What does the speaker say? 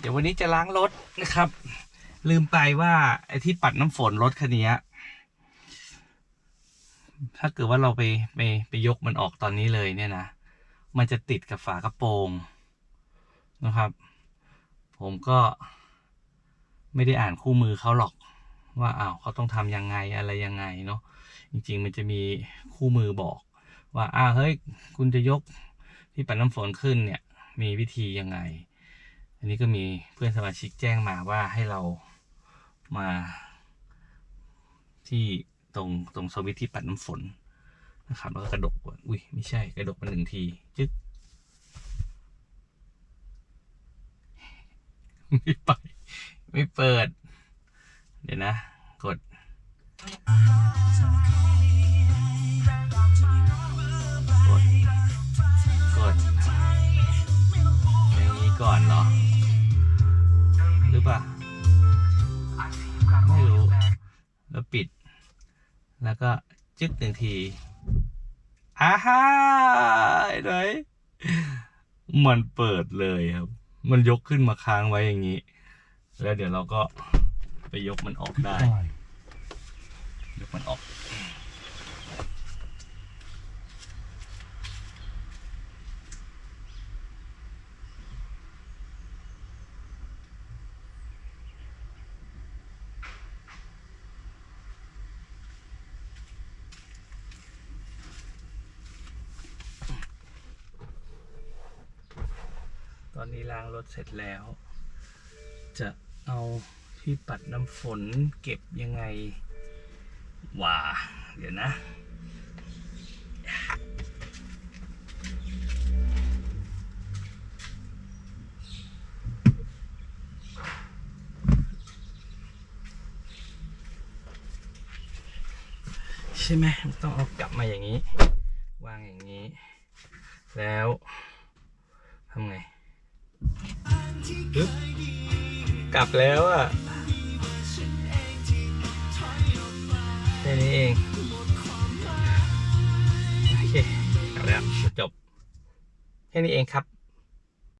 เดี๋ยววันนี้จะล้างรถนะครับ ลืมไปว่าไอ้ที่ปัดน้ำฝนรถคันนี้ถ้าเกิดว่าเราไปไปไปยกมันออกตอนนี้เลยเนี่ยนะ มันจะติดกับฝากระโปรงนะครับ ผมก็ไม่ได้อ่านคู่มือเขาหรอก ว่าอ้าวเขาต้องทำยังไงอะไรยังไงเนาะจริง ๆ มันจะมีคู่มือบอก ว่าอ้าวเฮ้ย คุณจะยกที่ปัดน้ำฝนขึ้นเนี่ย มีวิธียังไง อันนี้ก็มีเพื่อนสมาชิกแจ้งมาว่าให้เรามาที่ตรงตรงสวิตช์ที่ปัดน้ำฝนนะครับแล้วก็กระดกก่อนอุ้ยไม่ใช่กระดกมาหนึ่งทีจึ๊กไม่ไป ไม่เปิด เดี๋ยวนะ กด รือเปล่า ไม่รู้ แล้วปิด แล้วก็จึ๊กหนึ่งทีอาฮ่าเห็นไหมมันเปิดเลยครับ มันยกขึ้นมาค้างไว้อย่างนี้ แล้วเดี๋ยวเราก็ไปยกมันออกได้ ยกมันออก ตอนนี้ล้างรถเสร็จแล้ว จะเอาที่ปัดน้ำฝนเก็บยังไงว่าเดี๋ยวนะ ใช่ไหมต้องเอากลับมาอย่างนี้ วางอย่างนี้ แล้วทำไง กลับแล้วอะแค่นี้เอง โอเค กลับแล้ว จบ แค่นี้เองครับ